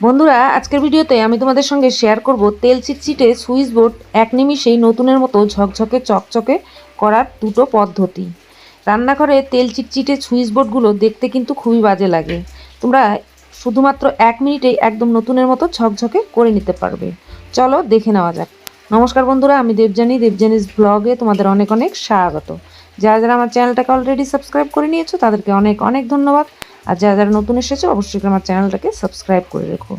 বন্ধুরা, আজকের ভিডিওতে আমি তোমাদের সঙ্গে শেয়ার করব তেল চিটচিটে সুইচ বোর্ড এক নিমিষেই নতুনের মতো ঝকঝকে চকচকে করার দুটো পদ্ধতি। রান্নাঘরে তেল চিটচিটে সুইচ বোর্ডগুলো দেখতে কিন্তু খুবই বাজে লাগে। তোমরা শুধুমাত্র এক মিনিটেই একদম নতুনের মতো ঝকঝকে করে নিতে পারবে। চলো দেখে নেওয়া যাক। নমস্কার বন্ধুরা, আমি দেবজানি দেবজানিস ব্লগে তোমাদের অনেক অনেক স্বাগত। যারা যারা আমার চ্যানেলটাকে অলরেডি সাবস্ক্রাইব করে নিয়েছো, তাদেরকে অনেক অনেক ধন্যবাদ। আর যারা যারা নতুন এসেছ, অবশ্যই আমার চ্যানেলটাকে সাবস্ক্রাইব করে রেখো।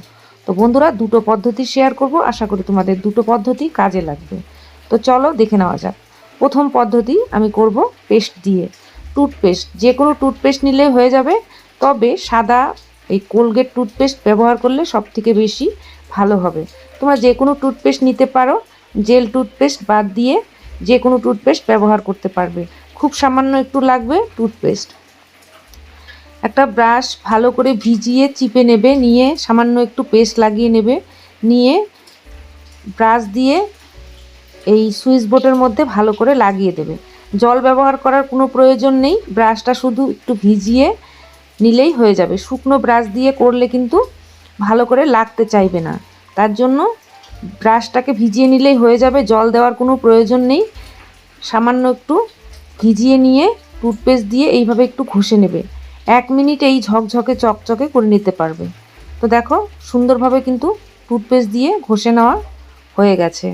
তো বন্ধুরা, দুটো পদ্ধতি শেয়ার করব। আশা করি তোমাদের দুটো পদ্ধতি কাজে লাগবে। তো চলো দেখে নেওয়া যাক। প্রথম পদ্ধতি আমি করব পেস্ট দিয়ে। টুথপেস্ট যে কোনো টুথপেস্ট নিলে হয়ে যাবে। তবে সাদা এই কোলগেট টুথপেস্ট ব্যবহার করলে সব থেকে বেশি ভালো হবে। তোমরা যে কোনো টুথপেস্ট নিতে পারো। জেল টুথপেস্ট বাদ দিয়ে যে কোনো টুথপেস্ট ব্যবহার করতে পারবে। খুব সামান্য একটু লাগবে টুথপেস্ট একটা ব্রাশ ভালো করে ভিজিয়ে চিপে নেবে, নিয়ে সামান্য একটু পেস্ট লাগিয়ে নেবে, নিয়ে ব্রাশ দিয়ে এই সুইচ বোর্ডের মধ্যে ভালো করে লাগিয়ে দেবে। জল ব্যবহার করার কোনো প্রয়োজন নেই ব্রাশটা শুধু একটু ভিজিয়ে নিলেই হয়ে যাবে। শুকনো ব্রাশ দিয়ে করলে কিন্তু ভালো করে লাগতে চাইবে না। তার জন্য ব্রাশটাকে ভিজিয়ে নিলেই হয়ে যাবে, জল দেওয়ার কোনো প্রয়োজন নেই। সামান্য একটু ভিজিয়ে নিয়ে টুথপেস্ট দিয়ে এইভাবে একটু ঘষে নেবে। এক মিনিট এই ঝকঝকে চকচকে করে নিতে পারবে। তো দেখো, সুন্দরভাবে কিন্তু টুথপেস্ট দিয়ে ঘষে নেওয়া হয়ে গেছে।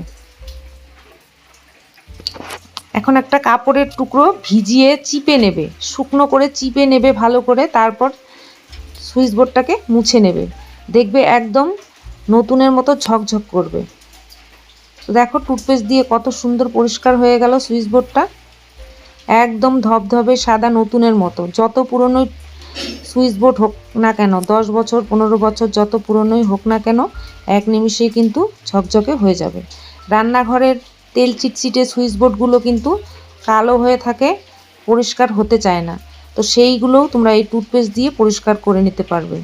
এখন একটা কাপড়ের টুকরো ভিজিয়ে চিপে নেবে, শুকনো করে চিপে নেবে ভালো করে, তারপর সুইচ বোর্ডটাকে মুছে নেবে। দেখবে একদম নতুনের মতো ঝকঝক করবে। তো দেখো, টুথপেস্ট দিয়ে কত সুন্দর পরিষ্কার হয়ে গেল সুইচ বোর্ডটা। একদম ধবধবে সাদা নতুনের মতো। যত পুরনো সুইচ বোর্ড হোক না কেন, দশ বছর, পনেরো বছর যত পুরনোই হোক না কেন, এক নিমিষেই কিন্তু ঝকঝকে হয়ে যাবে। রান্নাঘরের তেল চিটচিটে সুইচ বোর্ডগুলো কিন্তু কালো হয়ে থাকে, পরিষ্কার হতে চায় না। তো সেইগুলোও তোমরা এই টুথপেস্ট দিয়ে পরিষ্কার করে নিতে পারবে।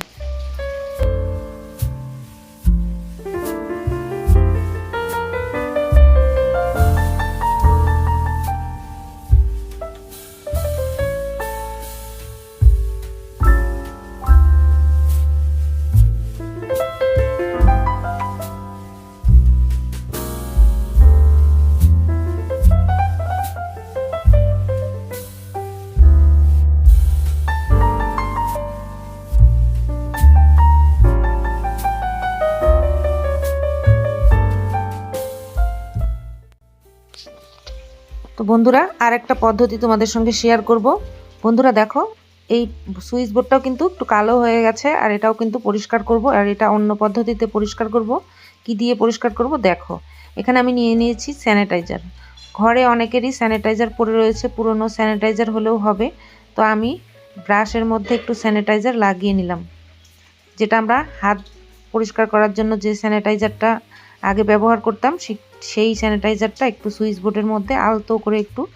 তো বন্ধুরা আর একটা পদ্ধতি তোমাদের সঙ্গে শেয়ার করব। বন্ধুরা দেখো, এই সুইচ বোর্ডটাও কিন্তু একটু কালো হয়ে গেছে, আর এটাও কিন্তু পরিষ্কার করব, আর এটা অন্য পদ্ধতিতে পরিষ্কার করব। কি দিয়ে পরিষ্কার করব? দেখো, এখানে আমি নিয়ে নিয়েছি স্যানিটাইজার ঘরে অনেকেরই স্যানিটাইজার পড়ে রয়েছে, পুরনো স্যানিটাইজার হলেও হবে। তো আমি ব্রাশের মধ্যে একটু স্যানিটাইজার লাগিয়ে নিলাম। যেটা আমরা হাত পরিষ্কার করার জন্য যে স্যানিটাইজারটা আগে ব্যবহার করতাম সেই স্যানিটাইজারটা একটু সুইচ বোর্ডের মধ্যে আলতো করে একটু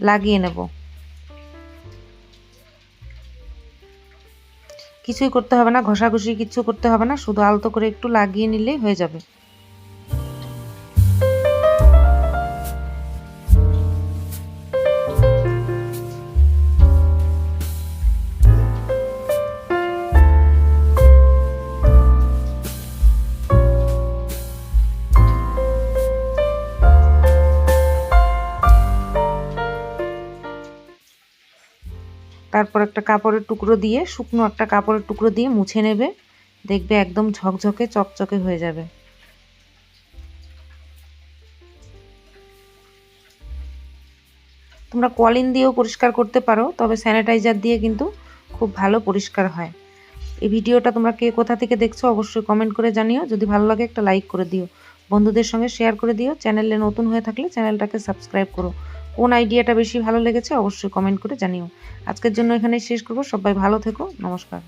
লাগিয়ে নেব। কিছুই করতে হবে না, ঘষাঘষি কিছু করতে হবে না, শুধু আলতো করে একটু লাগিয়ে নিলেই হয়ে যাবে। তারপর একটা কাপড়ের টুকরো দিয়ে, শুকনো একটা কাপড়ের টুকরো দিয়ে মুছে নেবে। দেখবে একদম ঝকঝকে, চকচকে হয়ে যাবে। তোমরা কলিন দিয়েও পরিষ্কার করতে পারো, তবে স্যানিটাইজার দিয়ে কিন্তু খুব ভালো পরিষ্কার হয়। এই ভিডিওটা তোমরা কে কোথা থেকে দেখছ অবশ্যই কমেন্ট করে জানিও। যদি ভালো লাগে একটা লাইক করে দিও। বন্ধুদের সঙ্গে শেয়ার করে দিও। চ্যানেলে নতুন হয়ে থাকলে চ্যানেলটাকে সাবস্ক্রাইব করো। কোন আইডিয়াটা বেশি ভালো লেগেছে অবশ্যই কমেন্ট করে জানিও। আজকের জন্য এখানেই শেষ করব। সবাই ভালো থেকো। নমস্কার।